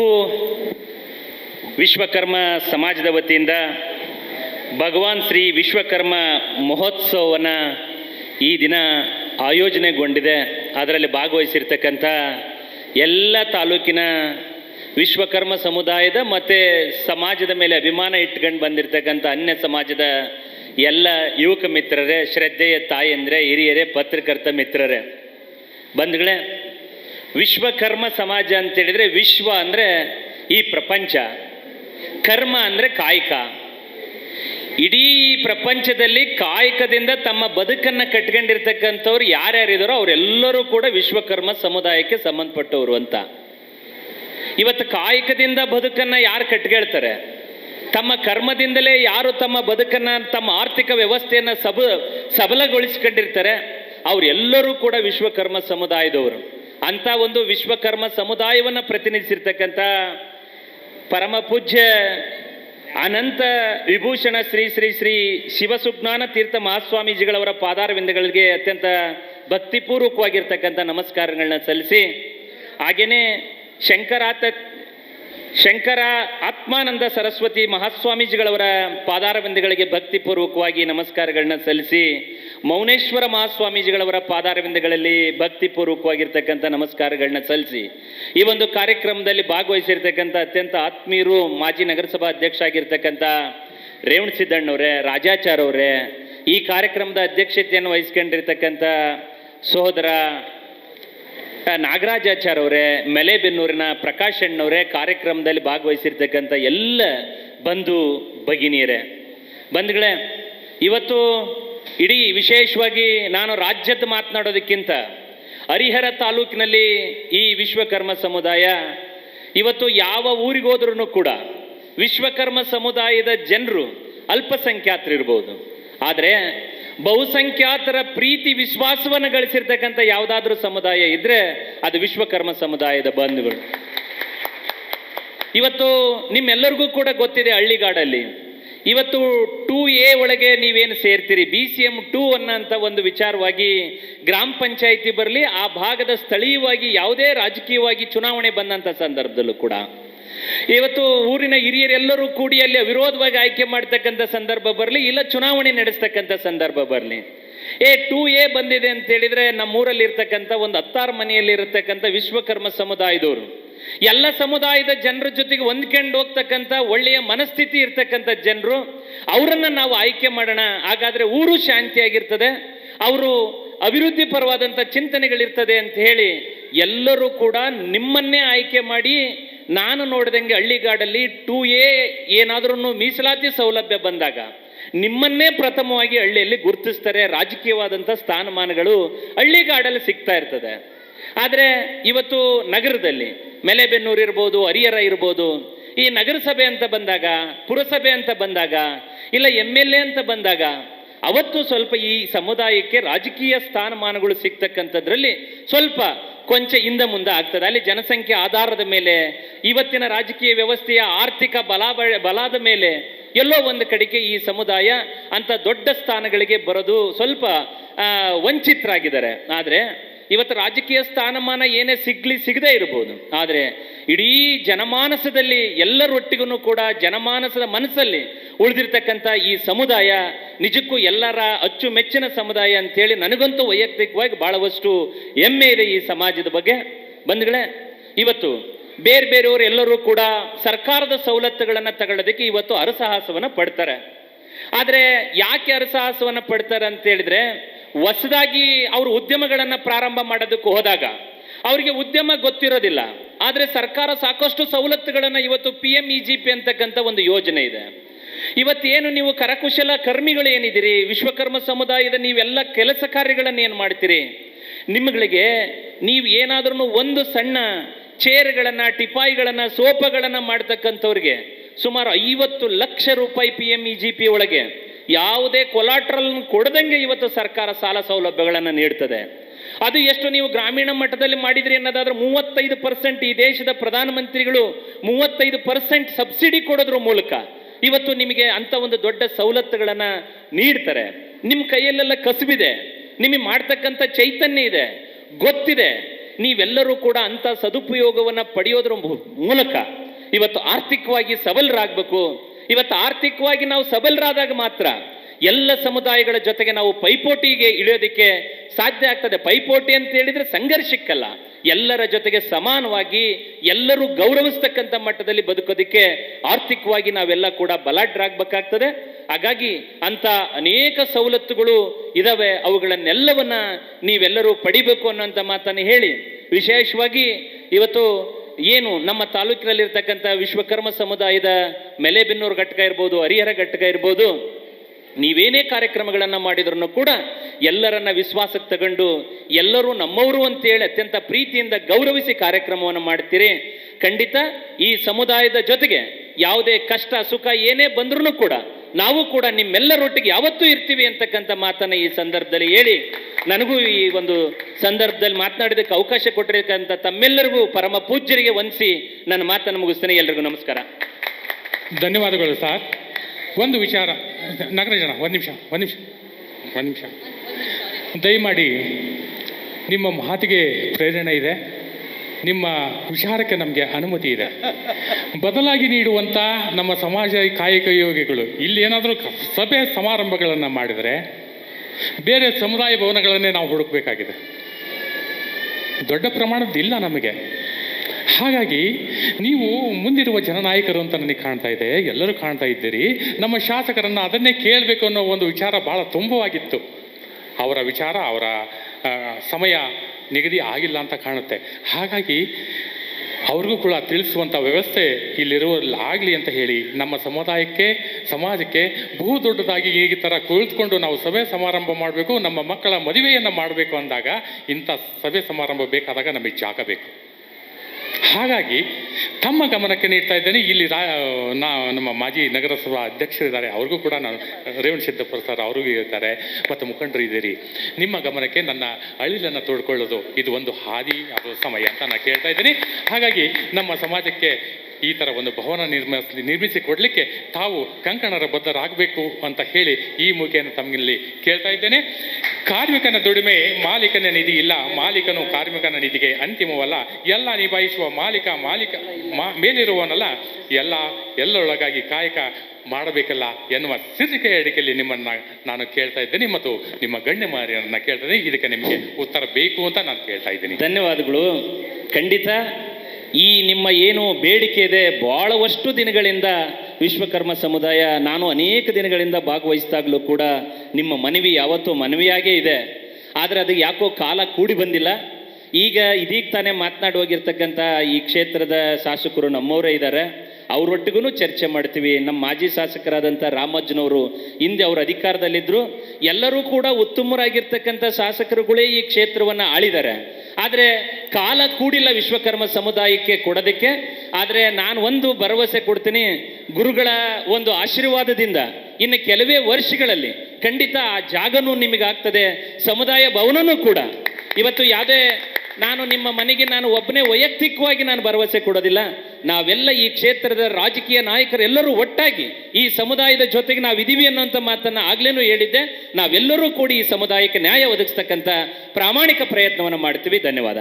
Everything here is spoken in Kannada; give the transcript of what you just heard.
ತಾಲೂಕು ವಿಶ್ವಕರ್ಮ ಸಮಾಜದ ವತಿಯಿಂದ ಭಗವಾನ್ ಶ್ರೀ ವಿಶ್ವಕರ್ಮ ಮಹೋತ್ಸವವನ್ನು ಈ ದಿನ ಆಯೋಜನೆಗೊಂಡಿದೆ. ಅದರಲ್ಲಿ ಭಾಗವಹಿಸಿರ್ತಕ್ಕಂಥ ಎಲ್ಲ ತಾಲೂಕಿನ ವಿಶ್ವಕರ್ಮ ಸಮುದಾಯದ ಮತ್ತು ಸಮಾಜದ ಮೇಲೆ ಅಭಿಮಾನ ಇಟ್ಕೊಂಡು ಬಂದಿರತಕ್ಕಂಥ ಅನ್ಯ ಸಮಾಜದ ಎಲ್ಲ ಯುವಕ ಮಿತ್ರರೇ, ಶ್ರದ್ಧೆಯ ತಾಯಂದ್ರೆ, ಹಿರಿಯರೇ, ಪತ್ರಕರ್ತ ಮಿತ್ರರೇ. ಬಂಧುಗಳೇ ವಿಶ್ವಕರ್ಮ ಸಮಾಜ ಅಂತ ಹೇಳಿದ್ರೆ ವಿಶ್ವ ಅಂದರೆ ಈ ಪ್ರಪಂಚ. ಕರ್ಮ ಅಂದರೆ ಕಾಯಕ. ಇಡೀ ಪ್ರಪಂಚದಲ್ಲಿ ಕಾಯಕದಿಂದ ತಮ್ಮ ಬದುಕನ್ನು ಕಟ್ಕೊಂಡಿರ್ತಕ್ಕಂಥವ್ರು ಯಾರ್ಯಾರಿದಾರೋ ಅವರೆಲ್ಲರೂ ಕೂಡ ವಿಶ್ವಕರ್ಮ ಸಮುದಾಯಕ್ಕೆ ಸಂಬಂಧಪಟ್ಟವರು ಅಂತ. ಇವತ್ತು ಕಾಯಕದಿಂದ ಬದುಕನ್ನು ಯಾರು ಕಟ್ಕೊಳ್ತಾರೆ ತಮ್ಮ ಕರ್ಮದಿಂದಲೇ ಯಾರು ತಮ್ಮ ಬದುಕನ್ನು, ತಮ್ಮ ಆರ್ಥಿಕ ವ್ಯವಸ್ಥೆಯನ್ನು ಸಬ, ಸಬಲಗೊಳಿಸ್ಕೊಂಡಿರ್ತಾರೆ? ಅವರೆಲ್ಲರೂ ಕೂಡ ವಿಶ್ವಕರ್ಮ ಸಮುದಾಯದವರು. ಅಂತ ಒಂದು ವಿಶ್ವಕರ್ಮ ಸಮುದಾಯವನ್ನು ಪ್ರತಿನಿಧಿಸಿರ್ತಕ್ಕಂಥ ಪರಮ ಪೂಜ್ಯ ಅನಂತ ವಿಭೂಷಣ ಶ್ರೀ ಶ್ರೀ ಶ್ರೀ ಶಿವಸುಜ್ಞಾನ ತೀರ್ಥ ಮಹಾಸ್ವಾಮೀಜಿಗಳವರ ಪಾದಾರವಿಂದಗಳಿಗೆ ಅತ್ಯಂತ ಭಕ್ತಿಪೂರ್ವಕವಾಗಿರ್ತಕ್ಕಂಥ ನಮಸ್ಕಾರಗಳನ್ನ ಸಲ್ಲಿಸಿ ಹಾಗೆಯೇ ಶಂಕರಾತ, ಶಂಕರ ಆತ್ಮಾನಂದ ಸರಸ್ವತಿ ಮಹಾಸ್ವಾಮೀಜಿಗಳವರ ಪಾದಾರವಿಂದಗಳಿಗೆ ಭಕ್ತಿಪೂರ್ವಕವಾಗಿ ನಮಸ್ಕಾರಗಳನ್ನ ಸಲ್ಲಿಸಿ ಮೌನೇಶ್ವರ ಮಹಾಸ್ವಾಮೀಜಿಗಳವರ ಪಾದಾರವಿಂದಗಳಲ್ಲಿ ಭಕ್ತಿಪೂರ್ವಕವಾಗಿರ್ತಕ್ಕಂಥ ನಮಸ್ಕಾರಗಳನ್ನ ಸಲ್ಲಿಸಿ ಈ ಒಂದು ಕಾರ್ಯಕ್ರಮದಲ್ಲಿ ಭಾಗವಹಿಸಿರ್ತಕ್ಕಂಥ ಅತ್ಯಂತ ಆತ್ಮೀಯರು ಮಾಜಿ ನಗರಸಭಾ ಅಧ್ಯಕ್ಷ ಆಗಿರ್ತಕ್ಕಂಥ ರೇವಣ ಸಿದ್ದಣ್ಣವ್ರೆ ಅವರೇ ಈ ಕಾರ್ಯಕ್ರಮದ ಅಧ್ಯಕ್ಷತೆಯನ್ನು ವಹಿಸ್ಕೊಂಡಿರ್ತಕ್ಕಂಥ ಸಹೋದರ ಆ, ನಾಗರಾಜಾಚಾರ್ ಅವರೇ ಮೆಲೆಬೆನ್ನೂರಿನ ಪ್ರಕಾಶ್ ಅಣ್ಣವರೇ ಕಾರ್ಯಕ್ರಮದಲ್ಲಿ ಭಾಗವಹಿಸಿರ್ತಕ್ಕಂಥ ಎಲ್ಲ ಬಂಧು ಭಗಿನಿಯರೇ. ಬಂಧುಗಳೇ ಇವತ್ತು ಇಡೀ ವಿಶೇಷವಾಗಿ ನಾನು ರಾಜ್ಯದ ಮಾತನಾಡೋದಕ್ಕಿಂತ ಹರಿಹರ ತಾಲೂಕಿನಲ್ಲಿ ಈ ವಿಶ್ವಕರ್ಮ ಸಮುದಾಯ, ಇವತ್ತು ಯಾವ ಊರಿಗೋದ್ರೂ ಕೂಡ ವಿಶ್ವಕರ್ಮ ಸಮುದಾಯದ ಜನರು ಅಲ್ಪಸಂಖ್ಯಾತರಿರ್ಬೋದು. ಆದರೆ ಬಹುಸಂಖ್ಯಾತರ ಪ್ರೀತಿ ವಿಶ್ವಾಸವನ್ನು ಗಳಿಸಿರ್ತಕ್ಕಂಥ ಯಾವುದಾದ್ರೂ ಸಮುದಾಯ ಇದ್ರೆ ಅದು ವಿಶ್ವಕರ್ಮ ಸಮುದಾಯದ ಬಂಧುಗಳು. ಇವತ್ತು ನಿಮ್ಮೆಲ್ಲರಿಗೂ ಕೂಡ ಗೊತ್ತಿದೆ ಹಳ್ಳಿಗಾಡಲ್ಲಿ ಇವತ್ತು ಟೂ ಎ ಒಳಗೆ ನೀವೇನು ಸೇರ್ತೀರಿ? ಬಿ ಸಿ ಎಂ ಟೂ ಅನ್ನೋಂಥ ಒಂದು ವಿಚಾರವಾಗಿ ಗ್ರಾಮ ಪಂಚಾಯಿತಿ ಬರಲಿ, ಆ ಭಾಗದ ಸ್ಥಳೀಯವಾಗಿ ಯಾವುದೇ ರಾಜಕೀಯವಾಗಿ ಚುನಾವಣೆ ಬಂದಂಥ ಸಂದರ್ಭದಲ್ಲೂ ಕೂಡ. ಇವತ್ತು ಊರಿನ ಹಿರಿಯರೆಲ್ಲರೂ ಕೂಡಿ ಅಲ್ಲಿ ಅವಿರೋಧವಾಗಿ ಆಯ್ಕೆ ಮಾಡ್ತಕ್ಕಂಥ ಸಂದರ್ಭ ಬರಲಿ, ಇಲ್ಲ ಚುನಾವಣೆ ನಡೆಸ್ತಕ್ಕಂಥ ಸಂದರ್ಭ ಬರಲಿ. ಏ, ಟೂ ಎ ಬಂದಿದೆ ಅಂತ ಹೇಳಿದ್ರೆ ನಮ್ಮೂರಲ್ಲಿ ಇರ್ತಕ್ಕಂಥ ಒಂದು ಹತ್ತಾರು ಮನೆಯಲ್ಲಿ ಇರತಕ್ಕಂಥ ವಿಶ್ವಕರ್ಮ ಸಮುದಾಯದವರು ಎಲ್ಲ ಸಮುದಾಯದ ಜನರ ಜೊತೆಗೆ ಹೊಂದ್ಕೊಂಡು ಹೋಗ್ತಕ್ಕಂಥ ಒಳ್ಳೆಯ ಮನಸ್ಥಿತಿ ಇರ್ತಕ್ಕಂಥ ಜನರು, ಅವರನ್ನು ನಾವು ಆಯ್ಕೆ ಮಾಡೋಣ. ಹಾಗಾದ್ರೆ ಊರು ಶಾಂತಿಯಾಗಿರ್ತದೆ, ಅವರು ಅಭಿವೃದ್ಧಿ ಪರವಾದಂಥ ಚಿಂತನೆಗಳಿರ್ತದೆ ಅಂತ ಹೇಳಿ ಎಲ್ಲರೂ ಕೂಡ ನಿಮ್ಮನ್ನೇ ಆಯ್ಕೆ ಮಾಡಿ ನಾನು ನೋಡಿದಂಗೆ ಹಳ್ಳಿಗಾಡಲ್ಲಿ ಟೂ ಎ ಏನಾದ್ರೂ ಮೀಸಲಾತಿ ಸೌಲಭ್ಯ ಬಂದಾಗ ನಿಮ್ಮನ್ನೇ ಪ್ರಥಮವಾಗಿ ಹಳ್ಳಿಯಲ್ಲಿ ಗುರುತಿಸ್ತಾರೆ. ರಾಜಕೀಯವಾದಂಥ ಸ್ಥಾನಮಾನಗಳು ಹಳ್ಳಿಗಾಡಲ್ಲಿ ಸಿಗ್ತಾ ಇರ್ತದೆ. ಆದರೆ ಇವತ್ತು ನಗರದಲ್ಲಿ ಮೆಲೆಬೆನ್ನೂರು ಇರ್ಬೋದು ಹರಿಹರ ಇರ್ಬೋದು, ಈ ನಗರಸಭೆ ಅಂತ ಬಂದಾಗ, ಪುರಸಭೆ ಅಂತ ಬಂದಾಗ, ಇಲ್ಲ ಎಂ ಎಲ್ ಎ ಅಂತ ಬಂದಾಗ, ಅವತ್ತು ಸ್ವಲ್ಪ ಈ ಸಮುದಾಯಕ್ಕೆ ರಾಜಕೀಯ ಸ್ಥಾನಮಾನಗಳು ಸಿಗ್ತಕ್ಕಂಥದ್ರಲ್ಲಿ ಸ್ವಲ್ಪ ಕೊಂಚ ಹಿಂದೆ ಮುಂದೆ ಆಗ್ತದೆ. ಅಲ್ಲಿ ಜನಸಂಖ್ಯೆ ಆಧಾರದ ಮೇಲೆ, ಇವತ್ತಿನ ರಾಜಕೀಯ ವ್ಯವಸ್ಥೆಯ ಆರ್ಥಿಕ ಬಲ, ಬಲಾದ ಮೇಲೆ ಎಲ್ಲೋ ಒಂದು ಕಡೆಗೆ ಈ ಸಮುದಾಯ ಅಂತ ದೊಡ್ಡ ಸ್ಥಾನಗಳಿಗೆ ಬರೋದು ಸ್ವಲ್ಪ ವಂಚಿತರಾಗಿದ್ದಾರೆ. ಆದರೆ ಇವತ್ತು ರಾಜಕೀಯ ಸ್ಥಾನಮಾನ ಏನೇ ಸಿಗ್ಲಿ, ಸಿಗದೇ ಇರಬಹುದು ಆದರೆ ಇಡೀ ಜನಮಾನಸದಲ್ಲಿ ಎಲ್ಲರೊಟ್ಟಿಗೂ ಕೂಡ ಜನಮಾನಸದ ಮನಸ್ಸಲ್ಲಿ ಉಳಿದಿರ್ತಕ್ಕಂಥ ಈ ಸಮುದಾಯ ನಿಜಕ್ಕೂ ಎಲ್ಲರ ಅಚ್ಚುಮೆಚ್ಚಿನ ಸಮುದಾಯ ಅಂತೇಳಿ ನನಗಂತೂ ವೈಯಕ್ತಿಕವಾಗಿ ಬಹಳವಷ್ಟು ಹೆಮ್ಮೆ ಇದೆ ಈ ಸಮಾಜದ ಬಗ್ಗೆ. ಬಂಧುಗಳೇ, ಇವತ್ತು ಬೇರೆ ಬೇರೆಯವರು ಎಲ್ಲರೂ ಕೂಡ ಸರ್ಕಾರದ ಸವಲತ್ತುಗಳನ್ನು ತಗೊಳ್ಳೋದಕ್ಕೆ ಇವತ್ತು ಅರಸಾಹಸವನ್ನು ಪಡ್ತಾರೆ. ಆದರೆ ಯಾಕೆ ಅರಸಾಹಸವನ್ನು ಪಡ್ತಾರೆ ಅಂತ ಹೇಳಿದ್ರೆ ಹೊಸದಾಗಿ ಅವರು ಉದ್ಯಮಗಳನ್ನು ಪ್ರಾರಂಭ ಮಾಡೋದಕ್ಕೆ ಹೋದಾಗ ಅವರಿಗೆ ಉದ್ಯಮ ಗೊತ್ತಿರೋದಿಲ್ಲ. ಆದರೆ ಸರ್ಕಾರ ಸಾಕಷ್ಟು ಸವಲತ್ತುಗಳನ್ನು ಇವತ್ತು P M E G P ಅಂತಕ್ಕಂಥ ಒಂದು ಯೋಜನೆ ಇದೆ. ಇವತ್ತೇನು ನೀವು ಕರಕುಶಲ ಕರ್ಮಿಗಳು ಏನಿದ್ದೀರಿ, ವಿಶ್ವಕರ್ಮ ಸಮುದಾಯದ ನೀವೆಲ್ಲ ಕೆಲಸ ಕಾರ್ಯಗಳನ್ನು ಏನು ಮಾಡ್ತೀರಿ? ನಿಮ್ಮಗಳಿಗೆ ನೀವು ಏನಾದ್ರೂ ಒಂದು ಸಣ್ಣ ಚೇರ್ಗಳನ್ನು, ಟಿಪಾಯಿಗಳನ್ನು, ಸೋಪಗಳನ್ನು ಮಾಡ್ತಕ್ಕಂಥವ್ರಿಗೆ ಸುಮಾರು ಐವತ್ತು ಲಕ್ಷ ರೂಪಾಯಿ P M E G P ಒಳಗೆ ಯಾವುದೇ ಕೊಲಾಟ್ರಲ್ ಕೊಡದಂಗೆ ಇವತ್ತು ಸರ್ಕಾರ ಸಾಲ ಸೌಲಭ್ಯಗಳನ್ನು ನೀಡ್ತದೆ. ಅದು ಎಷ್ಟು ನೀವು ಗ್ರಾಮೀಣ ಮಟ್ಟದಲ್ಲಿ ಮಾಡಿದ್ರಿ ಅನ್ನೋದಾದ್ರೆ ಮೂವತ್ತೈದು ಪರ್ಸೆಂಟ್ ಈ ದೇಶದ ಪ್ರಧಾನಮಂತ್ರಿಗಳು ಮೂವತ್ತೈದು ಪರ್ಸೆಂಟ್ ಸಬ್ಸಿಡಿ ಕೊಡೋದ್ರ ಮೂಲಕ ಇವತ್ತು ನಿಮಗೆ ಅಂತ ಒಂದು ದೊಡ್ಡ ಸವಲತ್ತುಗಳನ್ನು ನೀಡ್ತಾರೆ. ನಿಮ್ಮ ಕೈಯಲ್ಲೆಲ್ಲ ಕಸುಬಿದೆ ನಿಮಗೆ ಮಾಡ್ತಕ್ಕಂಥ ಚೈತನ್ಯ ಇದೆ. ಗೊತ್ತಿದೆ. ನೀವೆಲ್ಲರೂ ಕೂಡ ಅಂತ ಸದುಪಯೋಗವನ್ನ ಪಡೆಯೋದ್ರ ಮೂಲಕ ಇವತ್ತು ಆರ್ಥಿಕವಾಗಿ ಸಬಲರಾಗಬೇಕು. ಇವತ್ತು ಆರ್ಥಿಕವಾಗಿ ನಾವು ಸಬಲರಾದಾಗ ಮಾತ್ರ ಎಲ್ಲ ಸಮುದಾಯಗಳ ಜೊತೆಗೆ ನಾವು ಪೈಪೋಟಿಗೆ ಇಳಿಯೋದಕ್ಕೆ ಸಾಧ್ಯ ಆಗ್ತದೆ. ಪೈಪೋಟಿ ಅಂತ ಹೇಳಿದ್ರೆ ಸಂಘರ್ಷಕ್ಕಲ್ಲ ಎಲ್ಲರ ಜೊತೆಗೆ ಸಮಾನವಾಗಿ ಎಲ್ಲರೂ ಗೌರವಿಸ್ತಕ್ಕಂಥ ಮಟ್ಟದಲ್ಲಿ ಬದುಕೋದಕ್ಕೆ ಆರ್ಥಿಕವಾಗಿ ನಾವೆಲ್ಲ ಕೂಡ ಬಲಾಢ್ರಾಗಬೇಕಾಗ್ತದೆ ಹಾಗಾಗಿ ಅಂತ ಅನೇಕ ಸವಲತ್ತುಗಳು ಇದಾವೆ. ಅವುಗಳನ್ನೆಲ್ಲವನ್ನ ನೀವೆಲ್ಲರೂ ಪಡಿಬೇಕು ಅನ್ನೋಂಥ ಮಾತನ್ನು ಹೇಳಿ. ವಿಶೇಷವಾಗಿ ಇವತ್ತು ಏನು ನಮ್ಮ ತಾಲೂಕಿನಲ್ಲಿರ್ತಕ್ಕಂಥ ವಿಶ್ವಕರ್ಮ ಸಮುದಾಯದ ಮೆಲೆಬೆನ್ನೂರು ಘಟಕ ಇರ್ಬೋದು, ಹರಿಹರ ಘಟಕ ಇರ್ಬೋದು, ನೀವೇನೇ ಕಾರ್ಯಕ್ರಮಗಳನ್ನು ಮಾಡಿದ್ರು ಕೂಡ ಎಲ್ಲರನ್ನ ವಿಶ್ವಾಸಕ್ಕೆ ತಗೊಂಡು ಎಲ್ಲರೂ ನಮ್ಮವರು ಅಂತೇಳಿ ಅತ್ಯಂತ ಪ್ರೀತಿಯಿಂದ ಗೌರವಿಸಿ ಕಾರ್ಯಕ್ರಮವನ್ನು ಮಾಡ್ತೀರಿ. ಖಂಡಿತ ಈ ಸಮುದಾಯದ ಜೊತೆಗೆ ಯಾವುದೇ ಕಷ್ಟ ಸುಖ ಏನೇ ಬಂದ್ರೂ ಕೂಡ ನಾವು ಕೂಡ ನಿಮ್ಮೆಲ್ಲರೊಟ್ಟಿಗೆ ಯಾವತ್ತೂ ಇರ್ತೀವಿ ಅಂತಕ್ಕಂಥ ಮಾತನ್ನು ಈ ಸಂದರ್ಭದಲ್ಲಿ ಹೇಳಿ, ನನಗೂ ಈ ಒಂದು ಸಂದರ್ಭದಲ್ಲಿ ಮಾತನಾಡೋದಕ್ಕೆ ಅವಕಾಶ ಕೊಟ್ಟಿರ್ತಕ್ಕಂಥ ತಮ್ಮೆಲ್ಲರಿಗೂ ಪರಮ ಪೂಜ್ಯರಿಗೆ ವಂದಿಸಿ ನನ್ನ ಮಾತನ್ನು ಮುಗಿಸ್ತೇನೆ. ಎಲ್ರಿಗೂ ನಮಸ್ಕಾರ. ಧನ್ಯವಾದಗಳು ಸರ್. ಒಂದು ವಿಚಾರ ನಾಗರಾಜನ ಒಂದು ನಿಮಿಷ ಒಂದು ನಿಮಿಷ ಒಂದು ನಿಮಿಷ. ದಯಮಾಡಿ ನಿಮ್ಮ ಮಾತಿಗೆ ಪ್ರೇರಣೆ ಇದೆ. ನಿಮ್ಮ ಹುಷಾರಕ್ಕೆ ನಮಗೆ ಅನುಮತಿ ಇದೆ. ಬದಲಾಗಿ ನೀಡುವಂಥ ನಮ್ಮ ಸಮಾಜ ಕಾಯಕ ಯೋಗಿಗಳು, ಇಲ್ಲಿ ಏನಾದರೂ ಸಭೆ ಸಮಾರಂಭಗಳನ್ನು ಮಾಡಿದರೆ ಬೇರೆ ಸಮುದಾಯ ಭವನಗಳನ್ನೇ ನಾವು ಹುಡುಕಬೇಕಾಗಿದೆ. ದೊಡ್ಡ ಪ್ರಮಾಣದ್ದಿಲ್ಲ ನಮಗೆ. ಹಾಗಾಗಿ ನೀವು ಮುಂದಿರುವ ಜನನಾಯಕರು ಅಂತ ನನಗೆ ಕಾಣ್ತಾ ಇದೆ, ಎಲ್ಲರೂ ಕಾಣ್ತಾ ಇದ್ದೀರಿ. ನಮ್ಮ ಶಾಸಕರನ್ನು ಅದನ್ನೇ ಕೇಳಬೇಕು ಅನ್ನೋ ಒಂದು ವಿಚಾರ ಭಾಳ ತುಂಬವಾಗಿತ್ತು. ಅವರ ವಿಚಾರ, ಅವರ ಸಮಯ ನಿಗದಿ ಆಗಿಲ್ಲ ಅಂತ ಕಾಣುತ್ತೆ. ಹಾಗಾಗಿ ಅವ್ರಿಗೂ ಕೂಡ ತಿಳಿಸುವಂಥ ವ್ಯವಸ್ಥೆ ಇಲ್ಲಿರುವಲ್ಲಿ ಆಗಲಿ ಅಂತ ಹೇಳಿ ನಮ್ಮ ಸಮುದಾಯಕ್ಕೆ, ಸಮಾಜಕ್ಕೆ ಬಹು ದೊಡ್ಡದಾಗಿ ಈ ಥರ ಕುಳಿತುಕೊಂಡು ನಾವು ಸಭೆ ಸಮಾರಂಭ ಮಾಡಬೇಕು, ನಮ್ಮ ಮಕ್ಕಳ ಮದುವೆಯನ್ನು ಮಾಡಬೇಕು ಅಂದಾಗ ಇಂಥ ಸಭೆ ಸಮಾರಂಭ ಬೇಕಾದಾಗ ನಮಗೆ ಜಾಗ ಬೇಕು. ಹಾಗಾಗಿ ತಮ್ಮ ಗಮನಕ್ಕೆ ನೀಡ್ತಾ ಇದ್ದೇನೆ. ಇಲ್ಲಿ ರಾ ನಾ ನಮ್ಮ ಮಾಜಿ ನಗರಸಭಾ ಅಧ್ಯಕ್ಷರಿದ್ದಾರೆ. ಅವ್ರಿಗೂ ಕೂಡ ನಾನು ರೇವಣ್ ಸಿದ್ದಪ್ಪರ ಸರ್ ಅವ್ರಿಗೂ ಇರ್ತಾರೆ ಮತ್ತು ಮುಖಂಡರು ಇದ್ದೀರಿ. ನಿಮ್ಮ ಗಮನಕ್ಕೆ ನನ್ನ ಅಳಿಲನ್ನು ತೋಡ್ಕೊಳ್ಳೋದು ಇದು ಒಂದು ಹಾದಿ, ಅದು ಸಮಯ ಅಂತ ನಾನು ಕೇಳ್ತಾ ಇದ್ದೀನಿ. ಹಾಗಾಗಿ ನಮ್ಮ ಸಮಾಜಕ್ಕೆ ಈ ಥರ ಒಂದು ಭವನ ನಿರ್ಮಿಸಿ ನಿರ್ಮಿಸಿ ಕೊಡಲಿಕ್ಕೆ ತಾವು ಕಂಕಣರ ಬದ್ಧರಾಗಬೇಕು ಅಂತ ಹೇಳಿ ಈ ಮುಖೇನ ತಮ್ಮಲ್ಲಿ ಕೇಳ್ತಾ ಇದ್ದೇನೆ. ಕಾರ್ಮಿಕನ ದುಡಿಮೆ ಮಾಲೀಕನ ನಿಧಿ ಇಲ್ಲ. ಮಾಲೀಕನು ಕಾರ್ಮಿಕನ ನಿಧಿಗೆ ಅಂತಿಮವಲ್ಲ. ಎಲ್ಲ ನಿಭಾಯಿಸುವ ಮಾಲೀಕ ಮಾಲೀಕ ಮಾ ಮೇಲಿರುವವನಲ್ಲ. ಎಲ್ಲ ಎಲ್ಲರೊಳಗಾಗಿ ಕಾಯಕ ಮಾಡಬೇಕಲ್ಲ ಎನ್ನುವ ಸಿರಿಕೆ ಅಡಿಕೆಯಲ್ಲಿ ನಿಮ್ಮನ್ನು ನಾನು ಕೇಳ್ತಾ ಇದ್ದೇನೆ ಮತ್ತು ನಿಮ್ಮ ಗಣ್ಯ ಮಾರಿಯನ್ನ ಕೇಳ್ತಾ ಇದ್ದೀನಿ. ಇದಕ್ಕೆ ನಿಮಗೆ ಉತ್ತರ ಬೇಕು ಅಂತ ನಾನು ಕೇಳ್ತಾ ಇದ್ದೀನಿ. ಧನ್ಯವಾದಗಳು. ಖಂಡಿತ ಈ ನಿಮ್ಮ ಏನು ಬೇಡಿಕೆ ಇದೆ ಬಹಳವಷ್ಟು ದಿನಗಳಿಂದ ವಿಶ್ವಕರ್ಮ ಸಮುದಾಯ, ನಾನು ಅನೇಕ ದಿನಗಳಿಂದ ಭಾಗವಹಿಸಿದಾಗಲೂ ಕೂಡ ನಿಮ್ಮ ಮನವಿ ಯಾವತ್ತೂ ಮನವಿಯಾಗೇ ಇದೆ. ಆದರೆ ಅದು ಯಾಕೋ ಕಾಲ ಕೂಡಿ ಬಂದಿಲ್ಲ. ಈಗ ಇದೀಗ ತಾನೇ ಮಾತನಾಡಿ ಹೋಗಿರ್ತಕ್ಕಂಥ ಈ ಕ್ಷೇತ್ರದ ಶಾಸಕರು ನಮ್ಮವರೇ ಇದ್ದಾರೆ. ಅವರೊಟ್ಟಿಗೂ ಚರ್ಚೆ ಮಾಡ್ತೀವಿ. ನಮ್ಮ ಮಾಜಿ ಶಾಸಕರಾದಂಥ ರಾಮಜ್ಜನವರು ಹಿಂದೆ ಅವರು ಅಧಿಕಾರದಲ್ಲಿದ್ದರು ಎಲ್ಲರೂ ಕೂಡ ಉತ್ತಮರಾಗಿರ್ತಕ್ಕಂಥ ಶಾಸಕರುಗಳೇ ಈ ಕ್ಷೇತ್ರವನ್ನು ಆಳಿದ್ದಾರೆ. ಆದರೆ ಕಾಲ ಕೂಡಿಲ್ಲ ವಿಶ್ವಕರ್ಮ ಸಮುದಾಯಕ್ಕೆ ಕೊಡೋದಕ್ಕೆ. ಆದರೆ ನಾನು ಒಂದು ಭರವಸೆ ಕೊಡ್ತೀನಿ, ಗುರುಗಳ ಒಂದು ಆಶೀರ್ವಾದದಿಂದ ಇನ್ನು ಕೆಲವೇ ವರ್ಷಗಳಲ್ಲಿ ಖಂಡಿತ ಆ ಜಾಗನೂ ನಿಮಗಾಗ್ತದೆ, ಸಮುದಾಯ ಭವನನೂ ಕೂಡ. ಇವತ್ತು ಯಾವುದೇ ನಾನು ನಿಮ್ಮ ಮನೆಗೆ ನಾನು ಒಬ್ಬನೇ ವೈಯಕ್ತಿಕವಾಗಿ ನಾನು ಭರವಸೆ ಕೊಡೋದಿಲ್ಲ. ನಾವೆಲ್ಲ ಈ ಕ್ಷೇತ್ರದ ರಾಜಕೀಯ ನಾಯಕರೆಲ್ಲರೂ ಒಟ್ಟಾಗಿ ಈ ಸಮುದಾಯದ ಜೊತೆಗೆ ನಾವು ಇದೀವಿ ಅನ್ನೋಂಥ ಮಾತನ್ನ ಆಗ್ಲೇನೂ ಹೇಳಿದ್ದೆ. ನಾವೆಲ್ಲರೂ ಕೂಡಿ ಈ ಸಮುದಾಯಕ್ಕೆ ನ್ಯಾಯ ಒದಗಿಸ್ತಕ್ಕಂಥ ಪ್ರಾಮಾಣಿಕ ಪ್ರಯತ್ನವನ್ನು ಮಾಡ್ತೀವಿ. ಧನ್ಯವಾದ.